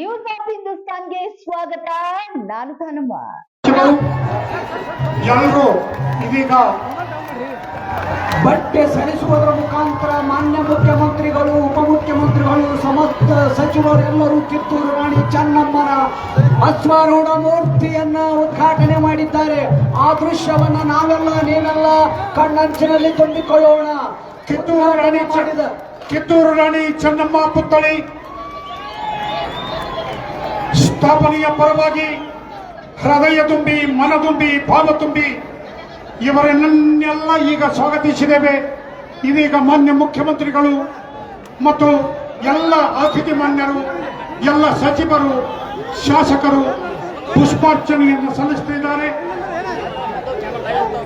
News of ಹಿಂದೂಸ್ತಾನ್ಗೆ ಸ್ವಾಗತ. ನಾನು ತಾನಮ್ಮ ಎಲ್ಲರೂ ಇದೀಗ ಬಟ್ಟೆ ಸರಿಸುವುದರ ಮುಖಾಂತರ ಮಾನ್ಯ ಮುಖ್ಯಮಂತ್ರಿಗಳು, ಉಪಮುಖ್ಯಮಂತ್ರಿಗಳು, ಸಮಸ್ತ ಸಚಿವರೆಲ್ಲರೂ ಕಿತ್ತೂರು ರಾಣಿ ಚೆನ್ನಮ್ಮನ ಅಶ್ವಾರೂಢ ಮೂರ್ತಿಯನ್ನ ಉದ್ಘಾಟನೆ ಮಾಡಿದ್ದಾರೆ. ಆ ದೃಶ್ಯವನ್ನ ನಾವೆಲ್ಲ, ನೀವೆಲ್ಲ ಕಣ್ಣಂಚಿನಲ್ಲಿ ತುಂಬಿಕೊಳ್ಳೋಣ. ಕಿತ್ತೂರು ರಾಣಿ ಮಾಡಿದ ಕಿತ್ತೂರು ರಾಣಿ ಚೆನ್ನಮ್ಮ ಪುತ್ಥಳಿ. ಸ್ಥಾಪನೆಯ ಪರವಾಗಿ ಹೃದಯ ತುಂಬಿ, ಮನ ತುಂಬಿ, ಭಾವ ತುಂಬಿ ಇವರನ್ನೆಲ್ಲ ಈಗ ಸ್ವಾಗತಿಸಿದ್ದೇವೆ. ಇದೀಗ ಮಾನ್ಯ ಮುಖ್ಯಮಂತ್ರಿಗಳು ಮತ್ತು ಎಲ್ಲ ಅತಿಥಿ ಮಾನ್ಯರು, ಎಲ್ಲ ಸಚಿವರು, ಶಾಸಕರು ಪುಷ್ಪಾರ್ಚನೆಯನ್ನು ಸಲ್ಲಿಸುತ್ತಿದ್ದಾರೆ.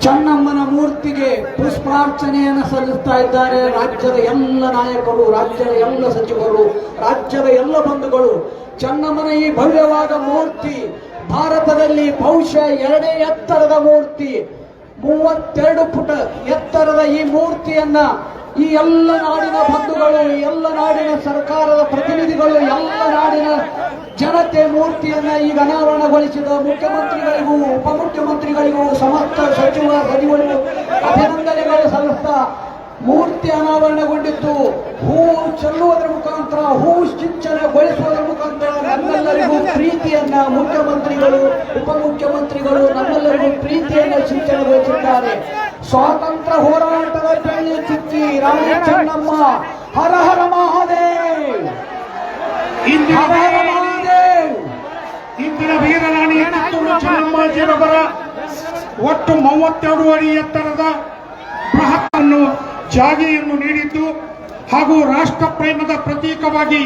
ಚನ್ನಮ್ಮನ ಮೂರ್ತಿಗೆ ಪುಷ್ಪಾರ್ಚನೆಯನ್ನು ಸಲ್ಲಿಸ್ತಾ ಇದ್ದಾರೆ. ರಾಜ್ಯದ ಎಲ್ಲ ನಾಯಕರು, ರಾಜ್ಯದ ಎಲ್ಲ ಸಚಿವರು ರಾಜ್ಯದ ಎಲ್ಲ ಬಂಧುಗಳು ಚೆನ್ನಮ್ಮನ ಈ ಭವ್ಯವಾದ ಮೂರ್ತಿ, ಭಾರತದಲ್ಲಿ ಬಹುಶಃ ಎರಡೇ ಎತ್ತರದ ಮೂರ್ತಿ. ಮೂವತ್ತೆರಡು ಫುಟ್ ಎತ್ತರದ ಈ ಮೂರ್ತಿಯನ್ನ ಈ ಎಲ್ಲ ನಾಡಿನ ಬಂಧುಗಳು ಎಲ್ಲ ನಾಡಿನ ಸರ್ಕಾರದ ಪ್ರತಿನಿಧಿಗಳು, ಎಲ್ಲ ನಾಡಿನ ಜನತೆ ಮೂರ್ತಿಯನ್ನ ಈಗ ಅನಾವರಣಗೊಳಿಸಿದ ಮುಖ್ಯಮಂತ್ರಿಗಳಿಗೂ, ಉಪಮುಖ್ಯಮಂತ್ರಿಗಳಿಗೂ ಸಮಸ್ತ ಸಚಿವ ಸಚಿವರು ಅಭಿನಂದನೆಗಳು ಸಲ್ಲಿಸ್ತಾ ಮೂರ್ತಿ ಅನಾವರಣಗೊಂಡಿದ್ದು ಹೂ ಚೆಲ್ಲುವುದರ ಮುಖಾಂತರ, ಹೂ ಸಿಂಚನಗೊಳಿಸುವುದರ ಮುಖಾಂತರ ಪ್ರೀತಿಯನ್ನ ಮುಖ್ಯಮಂತ್ರಿಗಳು ಉಪಮುಖ್ಯಮಂತ್ರಿಗಳು ನಮ್ಮೆಲ್ಲರಿಗೂ ಪ್ರೀತಿಯನ್ನ ಸಿಂಚನಗೊಳಿಸಿದ್ದಾರೆ ಸ್ವಾತಂತ್ರ್ಯ ಹೋರಾಟದ ಬೆಳ್ಳಿ ಚಿಕ್ಕಿ ರಾಣಿ ಚೆನ್ನಮ್ಮ. ಹರ ಹರ ಮಹಾದೇವ್. ಮಹಾದೇವ್. ಇಂದಿನ ವೀರರಾಣಿ ಚೆನ್ನಮ್ಮಾಜಿರವರ ಒಟ್ಟು ಮೂವತ್ತೆರಡು ಅಡಿ ಎತ್ತರದ ಬೃಹತ್ತನ್ನು ಜಾಗೆಯನ್ನು ನೀಡಿದ್ದು ಹಾಗೂ ರಾಷ್ಟ್ರ ಪ್ರೇಮದ ಪ್ರತೀಕವಾಗಿ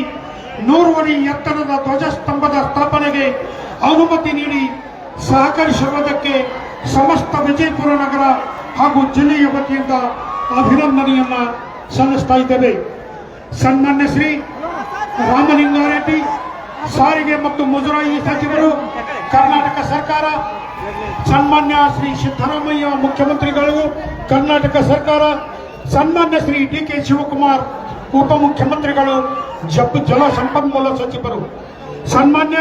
ನೂರು ಎತ್ತರದ ಧ್ವಜಸ್ತಂಭದ ಸ್ಥಾಪನೆಗೆ ಅನುಮತಿ ನೀಡಿ ಸಹಕರಿಸಿರುವುದಕ್ಕೆ ಸಮಸ್ತ ವಿಜಯಪುರ ನಗರ ಹಾಗೂ ಜಿಲ್ಲೆಯ ವತಿಯಿಂದ ಅಭಿನಂದನೆಯನ್ನ ಸಲ್ಲಿಸ್ತಾ ಇದ್ದೇವೆ. ಸನ್ಮಾನ್ಯ ಶ್ರೀ ರಾಮಲಿಂಗಾರೆಡ್ಡಿ ಸಾರಿಗೆ ಮತ್ತು ಮುಜರಾಯಿ ಸಚಿವರು, ಕರ್ನಾಟಕ ಸರ್ಕಾರ, ಸನ್ಮಾನ್ಯ ಶ್ರೀ ಸಿದ್ದರಾಮಯ್ಯ ಮುಖ್ಯಮಂತ್ರಿಗಳು, ಕರ್ನಾಟಕ ಸರ್ಕಾರ, ಸನ್ಮಾನ್ಯ ಶ್ರೀ ಡಿ ಕೆ ಶಿವಕುಮಾರ್ ಉಪಮುಖ್ಯಮಂತ್ರಿಗಳು, ಜಪ್ ಜಲ ಸಂಪನ್ಮೂಲ ಸಚಿವರು, ಸನ್ಮಾನ್ಯ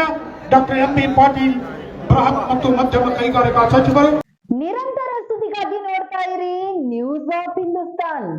ಡಾಕ್ಟರ್ ಎಂ ಬಿ ಪಾಟೀಲ್, ಬೃಹತ್ ಮತ್ತು ಮಧ್ಯಮ ಕೈಗಾರಿಕಾ ಸಚಿವರು. ನಿರಂತರ ಸುದ್ದಿಗಾಗಿ ನೋಡ್ತಾ ಇರಿ ನ್ಯೂಸ್ ಆಫ್ ಹಿಂದೂಸ್ತಾನ್